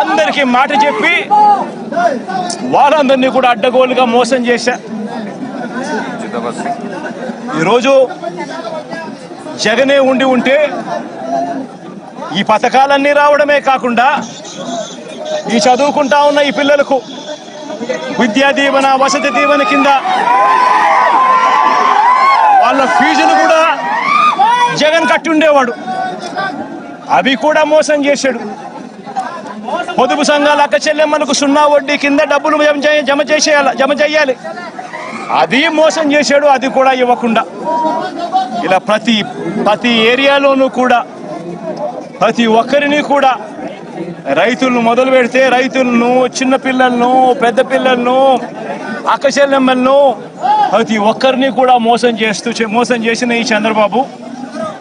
అందరికీ మాట చెప్పి వాళ్ళందరినీ కూడా అడ్డగోలుగా మోసం చేశా. ఈరోజు జగనే ఉండి ఉంటే ఈ పథకాలన్నీ రావడమే కాకుండా ఈ చదువుకుంటా ఉన్న ఈ పిల్లలకు విద్యా దీవెన వసతి దీవెన కింద వాళ్ళ ఫీజులు కూడా జగన్ కట్టి ఉండేవాడు అవి కూడా మోసం చేశాడు. పొదుపు సంఘాల అక్క చెల్లెమ్మలకు సున్నా వడ్డీ కింద డబ్బులు జమ చేయ- జమ చేసేయాలి జమ చేయాలి. అది మోసం చేశాడు అది కూడా ఇవ్వకుండా. ఇలా ప్రతి ప్రతి ఏరియాలోనూ కూడా ప్రతి ఒక్కరిని కూడా రైతులను మొదలు పెడితే రైతులను చిన్న పిల్లలను పెద్ద పిల్లలను అక్క చెల్లెమ్మలను ప్రతి ఒక్కరిని కూడా మోసం చేస్తూ మోసం చేసిన ఈ చంద్రబాబు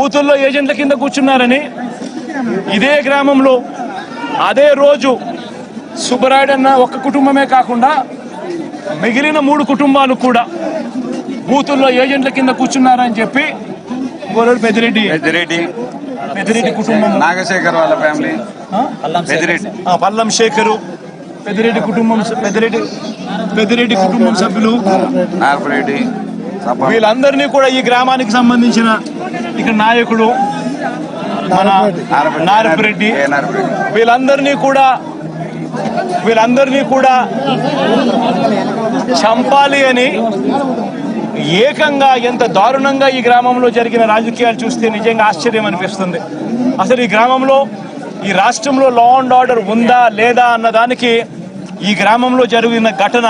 బూతుల్లో ఏజెంట్ల కింద కూర్చున్నారని ఇదే గ్రామంలో అదే రోజు సుబ్బరాయుడన్న ఒక్క కుటుంబమే కాకుండా మిగిలిన మూడు కుటుంబాలు కూడా బూతుల్లో ఏజెంట్ల కింద కూర్చున్నారని చెప్పి గోరెడు పెద్దిరెడ్డి. పెద్దిరెడ్డి. పెద్దిరెడ్డి కుటుంబం. నాగశేఖర్ వాళ్ళ ఫ్యామిలీ. పెద్దిరెడ్డి. పల్లం శేఖరు పెద్దిరెడ్డి కుటుంబం పెద్దిరెడ్డి పెద్దిరెడ్డి కుటుంబం సభ్యులు. వీళ్ళందరినీ కూడా ఈ గ్రామానికి సంబంధించిన ఇక్కడ నాయకుడు మన నారపురెడ్డి. వీళ్ళందరినీ కూడా వీళ్ళందరినీ కూడా చంపాలి అని ఏకంగా ఎంత దారుణంగా ఈ గ్రామంలో జరిగిన రాజకీయాలు చూస్తే నిజంగా ఆశ్చర్యం అనిపిస్తుంది. అసలు ఈ గ్రామంలో ఈ రాష్ట్రంలో లా అండ్ ఆర్డర్ ఉందా లేదా అన్నదానికి ఈ గ్రామంలో జరిగిన ఘటన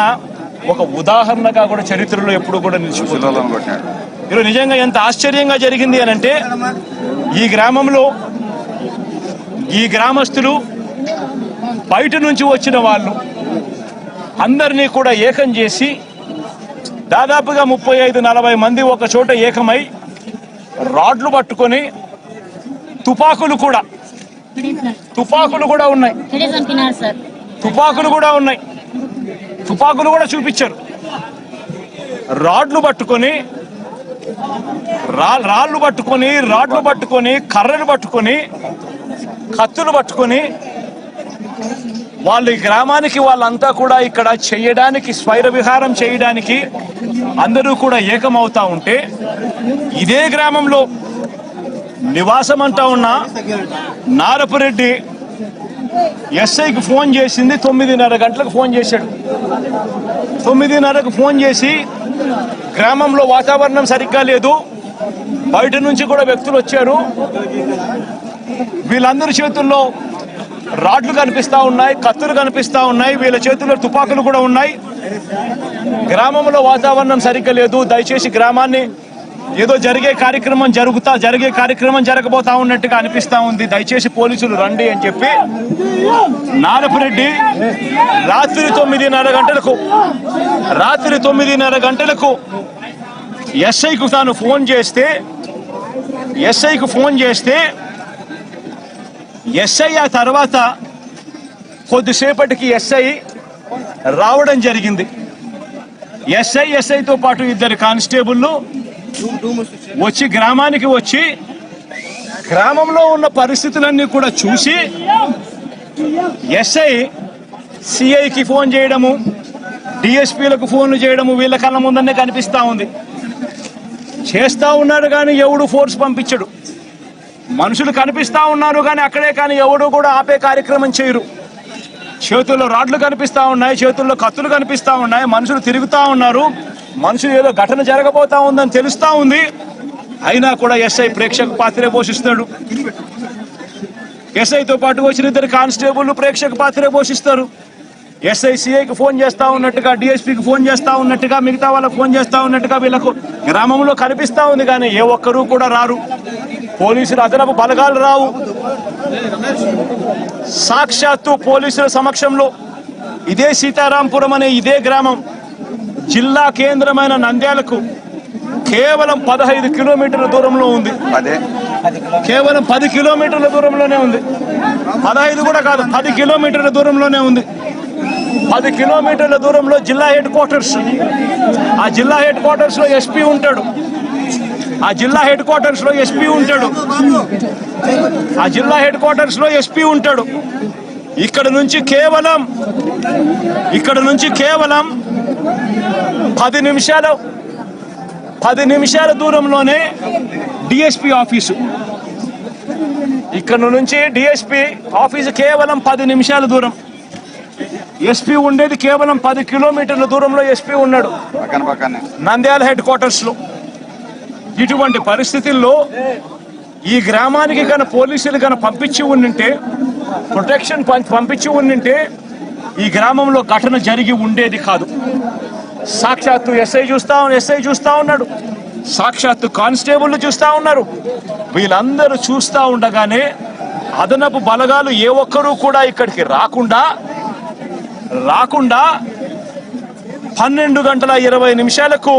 ఒక ఉదాహరణగా కూడా చరిత్రలో ఎప్పుడు కూడా నిలిచిపోతుంది. ఈరోజు నిజంగా ఎంత ఆశ్చర్యంగా జరిగింది అని అంటే ఈ గ్రామంలో ఈ గ్రామస్తులు బయట నుంచి వచ్చిన వాళ్ళు అందరినీ కూడా ఏకం చేసి దాదాపుగా ముప్పై ఐదు నలభై మంది ఒక చోట ఏకమై రాడ్లు పట్టుకొని తుపాకులు కూడా తుపాకులు కూడా ఉన్నాయి. తుపాకులు కూడా ఉన్నాయి. తుపాకులు కూడా చూపించారు. రాడ్లు పట్టుకొని రాళ్ళు పట్టుకొని రాడ్లు పట్టుకొని కర్రలు పట్టుకొని కత్తులు పట్టుకొని వాళ్ళు ఈ గ్రామానికి వాళ్ళంతా కూడా ఇక్కడ చేయడానికి స్వైర విహారం చేయడానికి అందరూ కూడా ఏకమవుతా ఉంటే ఇదే గ్రామంలో నివాసం అంటా ఉన్న నారపురెడ్డి ఎస్ఐకి ఫోన్ చేసింది తొమ్మిదిన్నర గంటలకు ఫోన్ చేశాడు. తొమ్మిదిన్నరకు ఫోన్ చేసి గ్రామంలో వాతావరణం సరిగ్గా లేదు. బయట నుంచి కూడా వ్యక్తులు వచ్చారు. వీళ్ళందరి చేతుల్లో రాడ్లు కనిపిస్తా ఉన్నాయి కత్తులు కనిపిస్తా ఉన్నాయి వీళ్ళ చేతుల్లో తుపాకులు కూడా ఉన్నాయి. గ్రామంలో వాతావరణం సరిగ్గా లేదు. దయచేసి గ్రామాన్ని ఏదో జరిగే కార్యక్రమం జరుగుతా జరిగే కార్యక్రమం జరగబోతా ఉన్నట్టుగా అనిపిస్తా ఉంది. దయచేసి పోలీసులు రండి అని చెప్పి నారపురెడ్డి రాత్రి తొమ్మిదిన్నర గంటలకు రాత్రి తొమ్మిదిన్నర గంటలకు ఎస్ఐకు తాను ఫోన్ చేస్తే ఎస్ఐకు ఫోన్ చేస్తే ఎస్ఐ ఆ తర్వాత కొద్దిసేపటికి ఎస్ఐ రావడం జరిగింది. ఎస్ఐ ఎస్ఐతో పాటు ఇద్దరు కానిస్టేబుళ్ళు వచ్చి గ్రామానికి వచ్చి గ్రామంలో ఉన్న పరిస్థితులన్నీ కూడా చూసి ఎస్ఐ సిఐకి ఫోన్ చేయడము డిఎస్పీలకు ఫోన్లు చేయడము వీళ్ళ కళ్ళ ముందనే కనిపిస్తూ ఉంది. చేస్తూ ఉన్నారు కానీ ఎవడు ఫోర్స్ పంపించడు. మనుషులు కనిపిస్తా ఉన్నారు కానీ అక్కడే కానీ ఎవడు కూడా ఆపే కార్యక్రమం చేయరు. చేతుల్లో రాడ్లు కనిపిస్తా ఉన్నాయి చేతుల్లో కత్తులు కనిపిస్తా ఉన్నాయి మనుషులు తిరుగుతూ ఉన్నారు. మనుషులు ఏదో ఘటన జరగబోతా ఉందని తెలుస్తా ఉంది. అయినా కూడా ఎస్ఐ ప్రేక్షక పాత్రే పోషిస్తాడు ఎస్ఐతో పాటు వచ్చిన ఇద్దరు కానిస్టేబుల్ ప్రేక్షక పాత్రే పోషిస్తారు. ఎస్ఐ సిఐకి ఫోన్ చేస్తా ఉన్నట్టుగా డిఎస్పీకి ఫోన్ చేస్తా ఉన్నట్టుగా మిగతా వాళ్ళకి ఫోన్ చేస్తా ఉన్నట్టుగా వీళ్ళకు గ్రామంలో కనిపిస్తా ఉంది కానీ ఏ ఒక్కరూ కూడా రారు. పోలీసులు అదనపు బలగాలు రావు. సాక్షాత్తు పోలీసుల సమక్షంలో ఇదే సీతారాంపురం అనే ఇదే గ్రామం. జిల్లా కేంద్రమైన నంద్యాలకు కేవలం పదహైదు కిలోమీటర్ల దూరంలో ఉంది. అదే. కేవలం పది కిలోమీటర్ల దూరంలోనే ఉంది. పదహైదు కూడా కాదు పది కిలోమీటర్ల దూరంలోనే ఉంది. పది కిలోమీటర్ల దూరంలో జిల్లా హెడ్ క్వార్టర్స్. ఆ జిల్లా హెడ్ క్వార్టర్స్లో ఎస్పీ ఉంటాడు. ఆ జిల్లా హెడ్ క్వార్టర్స్లో ఎస్పీ ఉంటాడు. ఆ జిల్లా హెడ్ క్వార్టర్స్లో ఎస్పీ ఉంటాడు. ఇక్కడ నుంచి కేవలం ఇక్కడ నుంచి కేవలం పది నిమిషాలు పది నిమిషాల దూరంలోనే డిఎస్పి ఆఫీసు. ఇక్కడ నుంచి డిఎస్పి ఆఫీసు కేవలం పది నిమిషాల దూరం. ఎస్పీ ఉండేది కేవలం పది కిలోమీటర్ల దూరంలో ఎస్పీ ఉన్నాడు. నంద్యాల హెడ్ క్వార్టర్స్లో ఇటువంటి పరిస్థితుల్లో ఈ గ్రామానికి కన పోలీసులు కన పంపించి ఉండింటే ప్రొటెక్షన్ పంపించి ఉండింటే ఈ గ్రామంలో ఘటన జరిగి ఉండేది కాదు. సాక్షాత్తు ఎస్ఐ చూస్తా ఎస్ఐ చూస్తా ఉన్నాడు. సాక్షాత్తు కానిస్టేబుల్ చూస్తా ఉన్నారు. వీళ్ళందరూ చూస్తా ఉండగానే అదనపు బలగాలు ఏ ఒక్కరూ కూడా ఇక్కడికి రాకుండా రాకుండా పన్నెండు గంటల ఇరవై నిమిషాలకు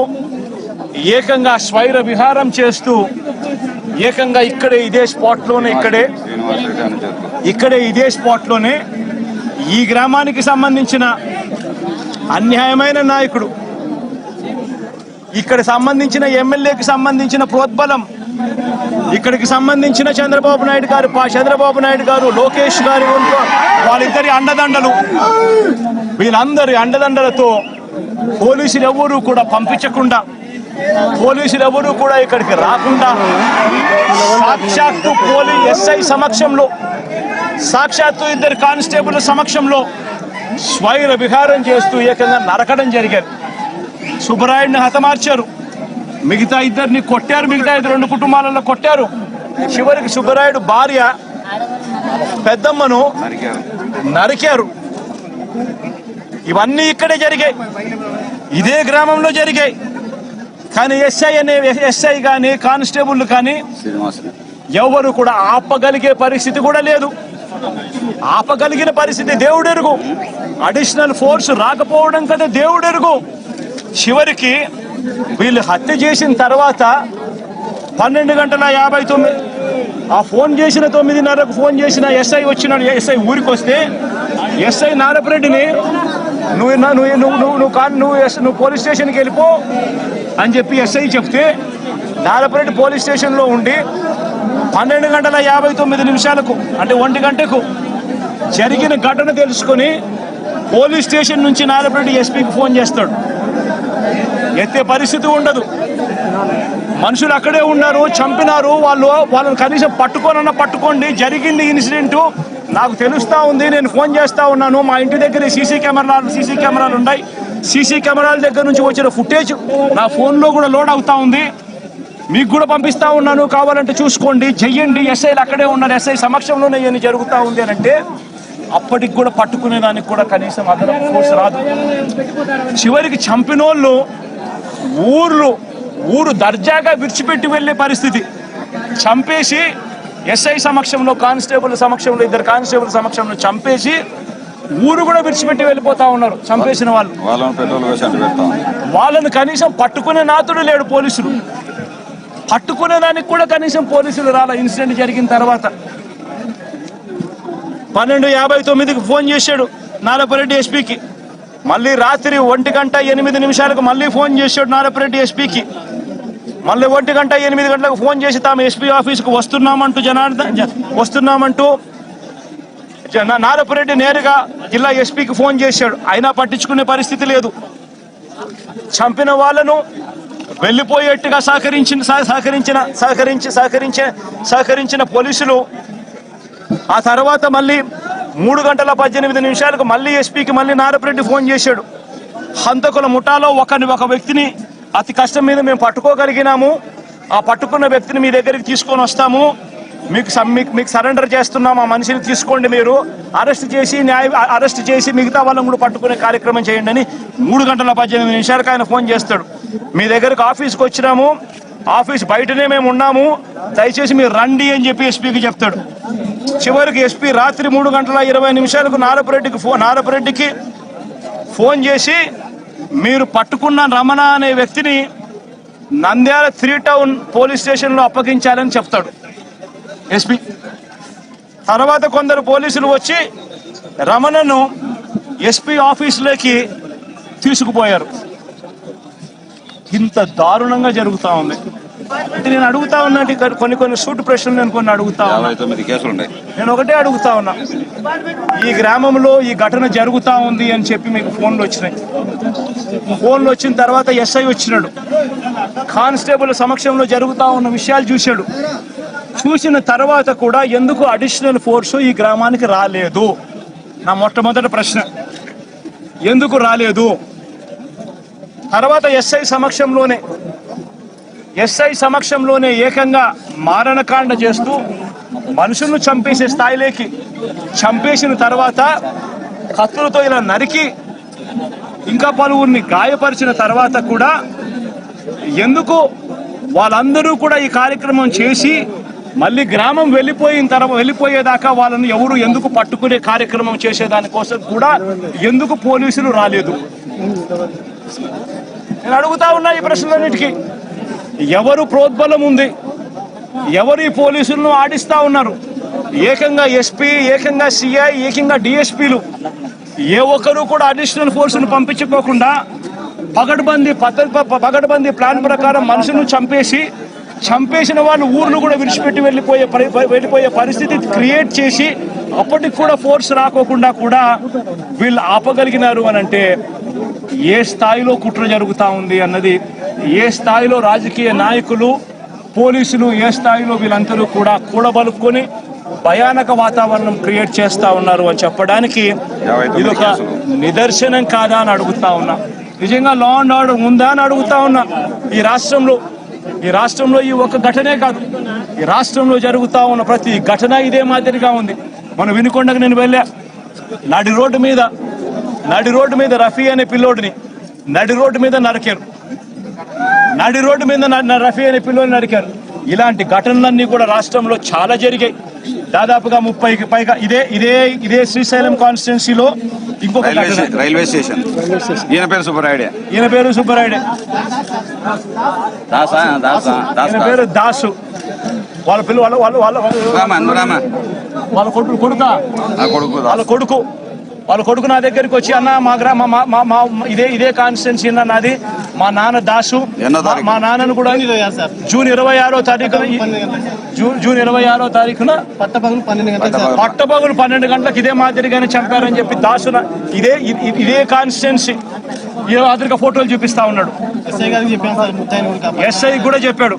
ఏకంగా స్వైర విహారం చేస్తూ ఏకంగా ఇక్కడే ఇదే స్పాట్లోనే ఇక్కడే ఇక్కడే ఇదే స్పాట్లోనే ఈ గ్రామానికి సంబంధించిన అన్యాయమైన నాయకుడు ఇక్కడ సంబంధించిన ఎమ్మెల్యేకి సంబంధించిన ప్రోద్బలం ఇక్కడికి సంబంధించిన చంద్రబాబు నాయుడు గారు పా చంద్రబాబు నాయుడు గారు లోకేష్ గారు వాళ్ళిద్దరి అండదండలు. వీళ్ళందరి అండదండలతో పోలీసులు ఎవరూ కూడా పంపించకుండా పోలీసులు ఎవరూ కూడా ఇక్కడికి రాకుండా సాక్షాత్తు పోలీ ఎస్ఐ సమక్షంలో సాక్షాత్తు ఇద్దరు కానిస్టేబుల్ సమక్షంలో స్వైర విహారం చేస్తూ ఏకంగా నరకడం జరిగారు. సుబ్బరాయుడిని హతమార్చారు. మిగతా ఇద్దరిని కొట్టారు. మిగతా ఇద్దరు రెండు కుటుంబాలలో కొట్టారు. చివరికి సుబ్బరాయుడు భార్య పెద్దమ్మను నరికారు. ఇవన్నీ ఇక్కడే జరిగాయి. ఇదే గ్రామంలో జరిగాయి. కానీ ఎస్ఐ అనే ఎస్ఐ కానీ కానిస్టేబుల్ కానీ ఎవరు కూడా ఆపగలిగే పరిస్థితి కూడా లేదు. ఆపగలిగిన పరిస్థితి దేవుడెరుగు. అడిషనల్ ఫోర్స్ రాకపోవడం కదా దేవుడెరుగు. చివరికి వీళ్ళు హత్య చేసిన తర్వాత పన్నెండు గంటల యాభై తొమ్మిది ఆ ఫోన్ చేసిన తొమ్మిదిన్నరకు ఫోన్ చేసిన ఎస్ఐ వచ్చినాడు. ఎస్ఐ ఊరికి వస్తే ఎస్ఐ నారపరెడ్డిని నువ్వు నువ్వు నువ్వు నువ్వు నువ్వు కాన్ నువ్వు ఎస్- నువ్వు పోలీస్ స్టేషన్కి వెళ్ళిపో అని చెప్పి ఎస్ఐ చెప్తే నారపరెడ్డి పోలీస్ స్టేషన్లో ఉండి పన్నెండు గంటల యాభై తొమ్మిది నిమిషాలకు అంటే ఒంటి గంటకు జరిగిన ఘటన తెలుసుకొని పోలీస్ స్టేషన్ నుంచి నారపరెడ్డి ఎస్పీకి ఫోన్ చేస్తాడు. ఎత్తే పరిస్థితి ఉండదు. మనుషులు అక్కడే ఉన్నారు చంపినారు వాళ్ళు వాళ్ళని కనీసం పట్టుకోనన్నా పట్టుకోండి జరిగింది ఇన్సిడెంట్. నాకు తెలుస్తూ ఉంది నేను ఫోన్ చేస్తూ ఉన్నాను. మా ఇంటి దగ్గర సీసీ కెమెరాలు సీసీ కెమెరాలు ఉన్నాయి. సీసీ కెమెరాల దగ్గర నుంచి వచ్చిన ఫుటేజ్ నా ఫోన్లో కూడా లోడ్ అవుతా ఉంది. మీకు కూడా పంపిస్తా ఉన్నాను. కావాలంటే చూసుకోండి. చెయ్యండి. ఎస్ఐలు అక్కడే ఉన్నారు. ఎస్ఐ సమక్షంలోనే ఇవన్నీ జరుగుతూ ఉంది అని అంటే అప్పటికి కూడా పట్టుకునే దానికి కూడా కనీసం అదనపు ఫోర్స్ రాదు. చివరికి చంపినోళ్ళు ఊర్లు ఊరు దర్జాగా విడిచిపెట్టి వెళ్ళే పరిస్థితి. చంపేసి ఎస్ఐ సమక్షంలో కానిస్టేబుల్ సమక్షంలో ఇద్దరు కానిస్టేబుల్ సమక్షంలో చంపేసి ఊరు కూడా విడిచిపెట్టి వెళ్ళిపోతా ఉన్నారు. చంపేసిన వాళ్ళు. వాళ్ళని కనీసం పట్టుకునే నాతుడు లేడు పోలీసులు. పట్టుకునేదానికి కూడా కనీసం పోలీసులు రాల. ఇన్సిడెంట్ జరిగిన తర్వాత పన్నెండు యాభై తొమ్మిదికి ఫోన్ చేశాడు నారపరెడ్డి ఎస్పీకి. మళ్ళీ రాత్రి ఒంటి గంట ఎనిమిది నిమిషాలకు మళ్ళీ ఫోన్ చేశాడు నారపరెడ్డి ఎస్పీకి. మళ్ళీ ఒంటి గంట ఎనిమిది గంటలకు ఫోన్ చేసి తాము ఎస్పీ ఆఫీస్కు వస్తున్నామంటూ జనార్దన్ జ- వస్తున్నామంటూ నారపరెడ్డి నేరుగా జిల్లా ఎస్పీకి ఫోన్ చేశాడు. అయినా పట్టించుకునే పరిస్థితి లేదు. చంపిన వాళ్ళను వెళ్ళిపోయేట్టుగా సహకరించిన సహ- సహకరించిన సహకరించి సహకరించే సహకరించిన పోలీసులు ఆ తర్వాత మళ్ళీ మూడు గంటల పద్దెనిమిది నిమిషాలకు మళ్ళీ ఎస్పీకి మళ్ళీ నారపురెడ్డి ఫోన్ చేశాడు. హంతకుల ముఠాలో ఒకని ఒక వ్యక్తిని అతి కష్టం మీద మేము పట్టుకోగలిగినాము. ఆ పట్టుకున్న వ్యక్తిని మీ దగ్గరికి తీసుకొని వస్తాము. మీకు మీకు మీకు సరెండర్ చేస్తున్నాం. ఆ మనిషిని తీసుకోండి మీరు. అరెస్ట్ చేసి న్యాయ అరెస్ట్ చేసి మిగతా వాళ్ళని కూడా పట్టుకునే కార్యక్రమం చేయండి అని మూడు గంటల పద్దెనిమిది నిమిషాలకు ఆయన ఫోన్ చేస్తాడు. మీ దగ్గరకు ఆఫీస్కి వచ్చినాము. ఆఫీస్ బయటనే మేము ఉన్నాము. దయచేసి మీరు రండి అని చెప్పి ఎస్పీకి చెప్తాడు. చివరికి ఎస్పీ రాత్రి మూడు గంటల ఇరవై నిమిషాలకు నారపరెడ్డికి ఫోన్ నారపరెడ్డికి ఫోన్ చేసి మీరు పట్టుకున్న రమణ అనే వ్యక్తిని నంద్యాల త్రీ టౌన్ పోలీస్ స్టేషన్లో అప్పగించాలని చెప్తాడు ఎస్పీ. తర్వాత కొందరు పోలీసులు వచ్చి రమణను ఎస్పీ ఆఫీసులోకి తీసుకుపోయారు. ఇంత దారుణంగా జరుగుతా ఉంది. అంటే నేను అడుగుతా ఉన్నా కొన్ని కొన్ని సూట్ ప్రశ్నలు నేను కొన్ని అడుగుతా ఉన్నా. నేను ఒకటే అడుగుతా ఉన్నా. ఈ గ్రామంలో ఈ ఘటన జరుగుతా ఉంది అని చెప్పి మీకు ఫోన్లు వచ్చినాయి. ఫోన్లు వచ్చిన తర్వాత ఎస్ఐ వచ్చినాడు. కానిస్టేబుల్ సమక్షంలో జరుగుతా ఉన్న విషయాలు చూశాడు. చూసిన తర్వాత కూడా ఎందుకు అడిషనల్ ఫోర్సు ఈ గ్రామానికి రాలేదు? నా మొట్టమొదటి ప్రశ్న. ఎందుకు రాలేదు? తర్వాత ఎస్ఐ సమక్షంలోనే ఎస్ఐ సమక్షంలోనే ఏకంగా మారణకాండ చేస్తూ మనుషులను చంపేసే స్థాయిలోకి చంపేసిన తర్వాత కత్తులతో ఇలా నరికి ఇంకా పలువురిని గాయపరిచిన తర్వాత కూడా ఎందుకు వాళ్ళందరూ కూడా ఈ కార్యక్రమం చేసి మళ్ళీ గ్రామం వెళ్ళిపోయిన తర్వాత వెళ్ళిపోయేదాకా వాళ్ళని ఎవరు ఎందుకు పట్టుకునే కార్యక్రమం చేసేదానికోసం కూడా ఎందుకు పోలీసులు రాలేదు? నేను అడుగుతా ఉన్నా ఈ ప్రశ్నలన్నిటికీ. ఎవరు ప్రోద్బలం ఉంది? ఎవరు ఈ పోలీసులను ఆడిస్తా ఉన్నారు? ఏకంగా ఎస్పీ ఏకంగా సిఐ ఏకంగా డిఎస్పీలు. ఏ ఒక్కరు కూడా అడిషనల్ ఫోర్స్ను పంపించుకోకుండా పగడ్బందీ పద్ధతి ప- పగడ్బందీ ప్లాన్ ప్రకారం మనుషులను చంపేసి చంపేసిన వాళ్ళు ఊర్లు కూడా విడిచిపెట్టి వెళ్ళిపోయే వెళ్ళిపోయే పరిస్థితి క్రియేట్ చేసి అప్పటికి కూడా ఫోర్స్ రాకోకుండా కూడా వీళ్ళు ఆపగలిగినారు అని అంటే ఏ స్థాయిలో కుట్ర జరుగుతా ఉంది అన్నది ఏ స్థాయిలో రాజకీయ నాయకులు పోలీసులు ఏ స్థాయిలో వీళ్ళందరూ కూడా కూడబలుపుకొని భయానక వాతావరణం క్రియేట్ చేస్తా ఉన్నారు అని చెప్పడానికి ఇదొక కేసులు. నిదర్శనం కాదా అని అడుగుతా ఉన్నా. నిజంగా లా అండ్ ఆర్డర్ ఉందా అని అడుగుతా ఉన్నా. ఈ రాష్ట్రంలో ఈ రాష్ట్రంలో ఈ ఒక్క ఘటనే కాదు. ఈ రాష్ట్రంలో జరుగుతా ఉన్న ప్రతి ఘటన ఇదే మాదిరిగా ఉంది. మనం వినుకొండకు నేను వెళ్ళా. నడి రోడ్డు మీద నడి రోడ్డు మీద రఫీ అనే పిల్లోడిని నడి రోడ్డు మీద నరికారు. నడి రోడ్డు మీద రఫీ అనే పిల్లోని నరికారు. ఇలాంటి ఘటనలన్నీ కూడా రాష్ట్రంలో చాలా జరిగాయి. దాదాపుగా ముప్పైకి పైగా ఇదే ఇదే ఇదే శ్రీశైలం కాన్స్టిట్యున్సీలో ఇంకొక రైల్వే స్టేషన్. ఈయన పేరు సుబ్బరాయుడే. ఈయన పేరు సుబ్బరాయుడే. దాసా దాసా దాస్. ఈయన పేరు దాసు. వాళ్ళ పిల్ల వాళ్ళ వాళ్ళ వాళ్ళ వాళ్ళ- కొడుకు కొడుక? వాళ్ళ కొడుకు. వాళ్ళ కొడుకు నా దగ్గరికి వచ్చి అన్న మా గ్రామ మా మా- మా ఇదే ఇదే కాన్స్టిట్యున్సీ అన్న నాది. మా నాన్న దాసు. తారీఖు? మా నాన్నను కూడా జూన్ ఇరవై ఆరో తారీఖున జూన్ జూన్ ఇరవై ఆరో తారీఖున పట్టపగలు పన్నెండు పట్టపగులు పన్నెండు గంటలకు ఇదే మాదిరిగానే చంపారని చెప్పి దాసున ఇదే ఇదే కాన్స్టిట్యున్సీ ఈ మాదిరిగా ఫోటోలు చూపిస్తా ఉన్నాడు. ఎస్ఐ గారికి చెప్పాను సార్ ముత్తాయిని కూడా కాపాడు. ఎస్ఐ కూడా చెప్పాడు.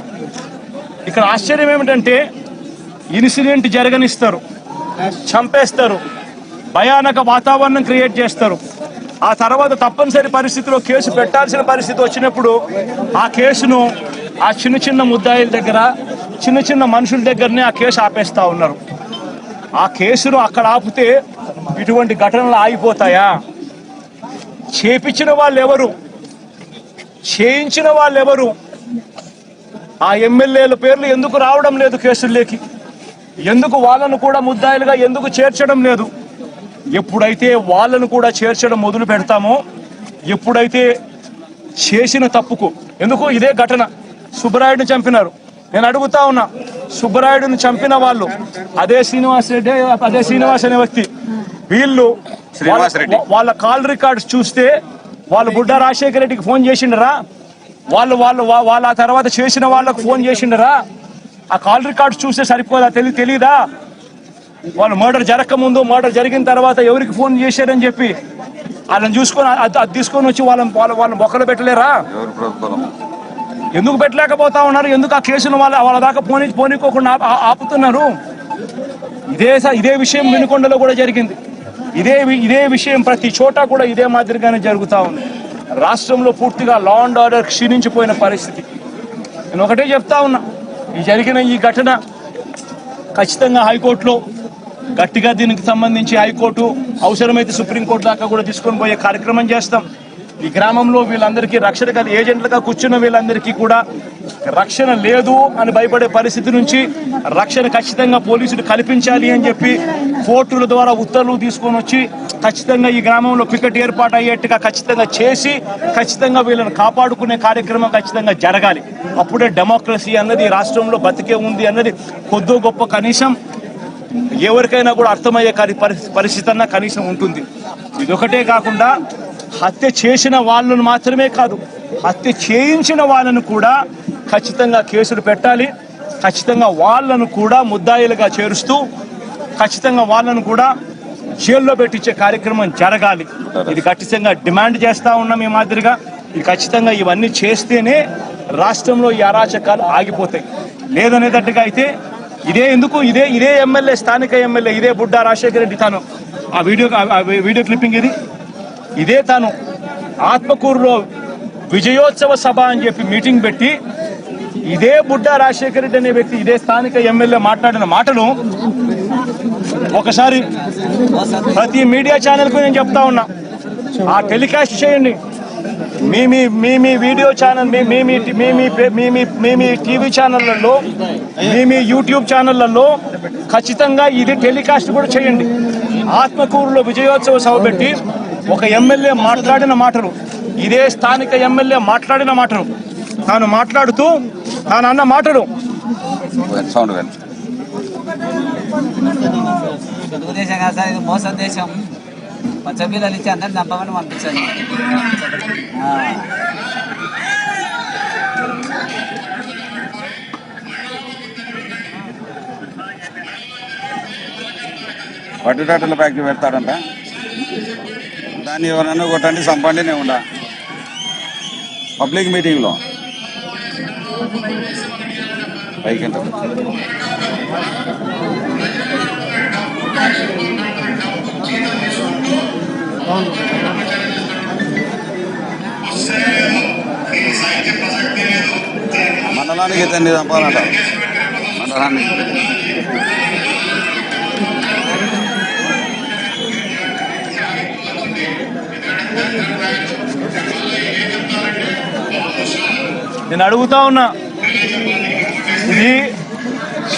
ఇక్కడ ఆశ్చర్యం ఏమిటంటే ఇన్సిడెంట్ జరగనిస్తారు. చంపేస్తారు. భయానక వాతావరణం క్రియేట్ చేస్తారు. ఆ తర్వాత తప్పనిసరి పరిస్థితిలో కేసు పెట్టాల్సిన పరిస్థితి వచ్చినప్పుడు ఆ కేసును ఆ చిన్న చిన్న ముద్దాయిల దగ్గర చిన్న చిన్న మనుషుల దగ్గరనే ఆ కేసు ఆపేస్తూ ఉన్నారు. ఆ కేసును అక్కడ ఆపితే ఇటువంటి ఘటనలు ఆగిపోతాయా? చేపించిన వాళ్ళు ఎవరు చేయించిన వాళ్ళు ఎవరు ఆ ఎమ్మెల్యేల పేర్లు ఎందుకు రావడం లేదు కేసుల్లోకి? ఎందుకు వాళ్ళను కూడా ముద్దాయిలుగా ఎందుకు చేర్చడం లేదు? ఎప్పుడైతే వాళ్ళను కూడా చేర్చడం మొదలు పెడతామో ఎప్పుడైతే చేసిన తప్పుకు ఎందుకు ఇదే ఘటన సుబ్బరాయుడిని చంపినారు. నేను అడుగుతా ఉన్నా సుబ్బరాయుడుని చంపిన వాళ్ళు అదే శ్రీనివాస్ రెడ్డి అదే శ్రీనివాస్ అనే వ్యక్తి. వీళ్ళు శ్రీనివాస్ రెడ్డి. వాళ్ళ- కాల్ రికార్డ్స్ చూస్తే వాళ్ళు బుడ్డ రాజశేఖర రెడ్డికి ఫోన్ చేసిండరా? వాళ్ళు వాళ్ళు వాళ్ళ తర్వాత చేసిన వాళ్ళకు ఫోన్ చేసిండరా? ఆ కాల్ రికార్డ్స్ చూస్తే సరిపోదా? తెలి తెలీదా? వాళ్ళు మర్డర్ జరగక ముందు మర్డర్ జరిగిన తర్వాత ఎవరికి ఫోన్ చేశారని చెప్పి వాళ్ళని చూసుకొని అది తీసుకొని వచ్చి వాళ్ళని వాళ్ళ వాళ్ళని బొక్కలు పెట్టలేరా? ఎందుకు పెట్టలేకపోతా ఉన్నారు? ఎందుకు ఆ కేసును వాళ్ళ వాళ్ళ దాకా పోనీ పోనీకోకుండా ఆపుతున్నారు? ఇదే ఇదే విషయం వినుకొండలో కూడా జరిగింది. ఇదే ఇదే విషయం ప్రతి చోట కూడా ఇదే మాదిరిగానే జరుగుతూ ఉంది. రాష్ట్రంలో పూర్తిగా లా అండ్ ఆర్డర్ క్షీణించిపోయిన పరిస్థితి. నేను ఒకటే చెప్తా ఉన్నా. ఈ జరిగిన ఈ ఘటన ఖచ్చితంగా హైకోర్టులో గట్టిగా దీనికి సంబంధించి హైకోర్టు అవసరమైతే సుప్రీంకోర్టు దాకా కూడా తీసుకొని పోయే కార్యక్రమం చేస్తాం. ఈ గ్రామంలో వీళ్ళందరికీ రక్షణ కాదు ఏజెంట్లుగా కూర్చున్న వీళ్ళందరికీ కూడా రక్షణ లేదు అని భయపడే పరిస్థితి నుంచి రక్షణ ఖచ్చితంగా పోలీసులు కల్పించాలి అని చెప్పి కోర్టుల ద్వారా ఉత్తర్వులు తీసుకొని వచ్చి ఖచ్చితంగా ఈ గ్రామంలో పికెట్ ఏర్పాటు అయ్యేట్టుగా ఖచ్చితంగా చేసి ఖచ్చితంగా వీళ్ళని కాపాడుకునే కార్యక్రమం ఖచ్చితంగా జరగాలి. అప్పుడే డెమోక్రసీ అన్నది ఈ రాష్ట్రంలో బతికే ఉంది అన్నది కొద్దో గొప్ప కనీసం ఎవరికైనా కూడా అర్థమయ్యే కాని పరిస్థితి అన్న కనీసం ఉంటుంది. ఇదొకటే కాకుండా హత్య చేసిన వాళ్ళను మాత్రమే కాదు హత్య చేయించిన వాళ్ళను కూడా ఖచ్చితంగా కేసులు పెట్టాలి ఖచ్చితంగా వాళ్ళను కూడా ముద్దాయిలుగా చేరుస్తూ ఖచ్చితంగా వాళ్ళను కూడా జైల్లో పెట్టించే కార్యక్రమం జరగాలి. ఇది ఖచ్చితంగా డిమాండ్ చేస్తా ఉన్నాం ఈ మాదిరిగా. ఇది ఖచ్చితంగా ఇవన్నీ చేస్తేనే రాష్ట్రంలో ఈ అరాచకాలు ఆగిపోతాయి. లేదనేటట్టుగా అయితే ఇదే ఎందుకు? ఇదే ఇదే ఎమ్మెల్యే స్థానిక ఎమ్మెల్యే ఇదే బుడ్డా రాజశేఖర రెడ్డి తాను. ఆ వీడియో వీడియో క్లిప్పింగ్ ఇది. ఇదే తాను. ఆత్మకూరులో విజయోత్సవ సభ అని చెప్పి మీటింగ్ పెట్టి ఇదే బుడ్డా రాజశేఖర రెడ్డి అనే వ్యక్తి ఇదే స్థానిక ఎమ్మెల్యే మాట్లాడిన మాటను ఒకసారి ప్రతి మీడియా ఛానల్కు నేను చెప్తా ఉన్నా. ఆ టెలికాస్ట్ చేయండి. మీ మీ మీ మీ వీడియో ఛానల్ మీ మీ మీ మీ మీ మీ టీవీ ఛానళ్ళలో మీ మీ యూట్యూబ్ ఛానళ్ళల్లో ఖచ్చితంగా ఇది టెలికాస్ట్ కూడా చేయండి. ఆత్మకూరులో విజయోత్సవ సభ పెట్టి ఒక ఎమ్మెల్యే మాట్లాడిన మాటలు. ఇదే స్థానిక ఎమ్మెల్యే మాట్లాడిన మాటలు. తాను మాట్లాడుతూ తాను అన్న మాటలు. తెలుగుదేశం కాదు సార్ ఇది మోసం దేశం. పచ్చపిల్లలు ఇచ్చి అందరిని చంపమని పంపించాలి ఆ. పట్టుటాటల ఫ్యాక్టరీ పెడతాడంట. దాన్ని ఎవరన్నా కొట్టండి చంపండి నేను పబ్లిక్ మీటింగ్లో పైకి మండలానికి ఇతన్ని చంపాలంట. మండలానికి. నేను అడుగుతా ఉన్నా ఇది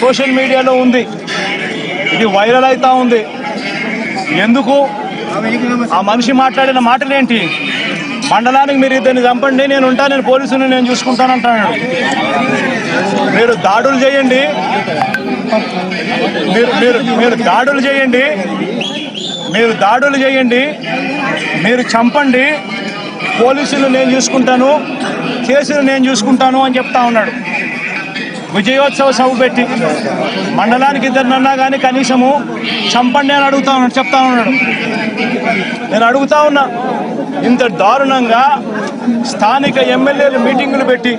సోషల్ మీడియాలో ఉంది ఇది వైరల్ అవుతా ఉంది. ఎందుకు? ఆ మనిషి మాట్లాడిన మాటలేంటి? మండలానికి మీరు ఇద్దరిని చంపండి నేను ఉంటాను నేను పోలీసుని నేను చూసుకుంటానంటాడు మీరు దాడులు చేయండి. మీరు మీరు మీరు దాడులు చేయండి. మీరు దాడులు చేయండి. మీరు చంపండి. పోలీసులు నేను చూసుకుంటాను కేసులు నేను చూసుకుంటాను అని చెప్తా ఉన్నాడు. విజయోత్సవ సభ పెట్టి మండలానికి ఇద్దరినన్నా కానీ కనీసము చంపండి అని అడుగుతా ఉన్నాడు చెప్తా ఉన్నాడు. నేను అడుగుతా ఉన్నా ఇంత దారుణంగా స్థానిక ఎమ్మెల్యేలు మీటింగులు పెట్టి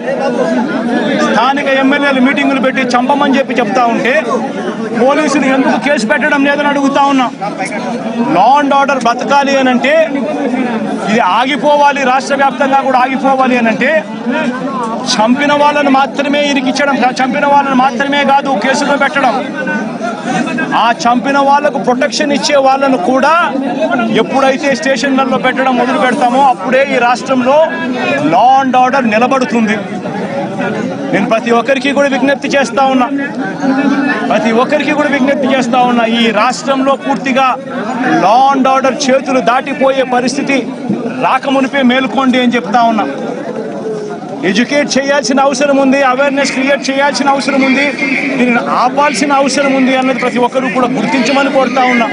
స్థానిక ఎమ్మెల్యేలు మీటింగులు పెట్టి చంపమని చెప్పి చెప్తా ఉంటే పోలీసులు ఎందుకు కేసు పెట్టడం లేదని అడుగుతా ఉన్నా. లా అండ్ ఆర్డర్ బతకాలి అని అంటే ఇది ఆగిపోవాలి రాష్ట్ర వ్యాప్తంగా కూడా ఆగిపోవాలి అని అంటే చంపిన వాళ్ళను మాత్రమే ఇరికిచ్చడం చంపిన వాళ్ళని మాత్రమే కాదు కేసులో పెట్టడం. ఆ చంపిన వాళ్ళకు ప్రొటెక్షన్ ఇచ్చే వాళ్ళను కూడా ఎప్పుడైతే స్టేషన్లలో పెట్టడం మొదలు పెడతామో అప్పుడే ఈ రాష్ట్రంలో లా అండ్ ఆర్డర్ నిలబడుతుంది. నేను ప్రతి ఒక్కరికి కూడా విజ్ఞప్తి చేస్తా ఉన్నా. ప్రతి ఒక్కరికి కూడా విజ్ఞప్తి చేస్తా ఉన్నా ఈ రాష్ట్రంలో పూర్తిగా లా అండ్ ఆర్డర్ చేతులు దాటిపోయే పరిస్థితి రాకమునిపే మేల్కోండి అని చెప్తా ఉన్నా. ఎడ్యుకేట్ చేయాల్సిన అవసరం ఉంది అవేర్నెస్ క్రియేట్ చేయాల్సిన అవసరం ఉంది దీనిని ఆపాల్సిన అవసరం ఉంది అన్నది ప్రతి ఒక్కరూ కూడా గుర్తించమని కోరుతా ఉన్నా.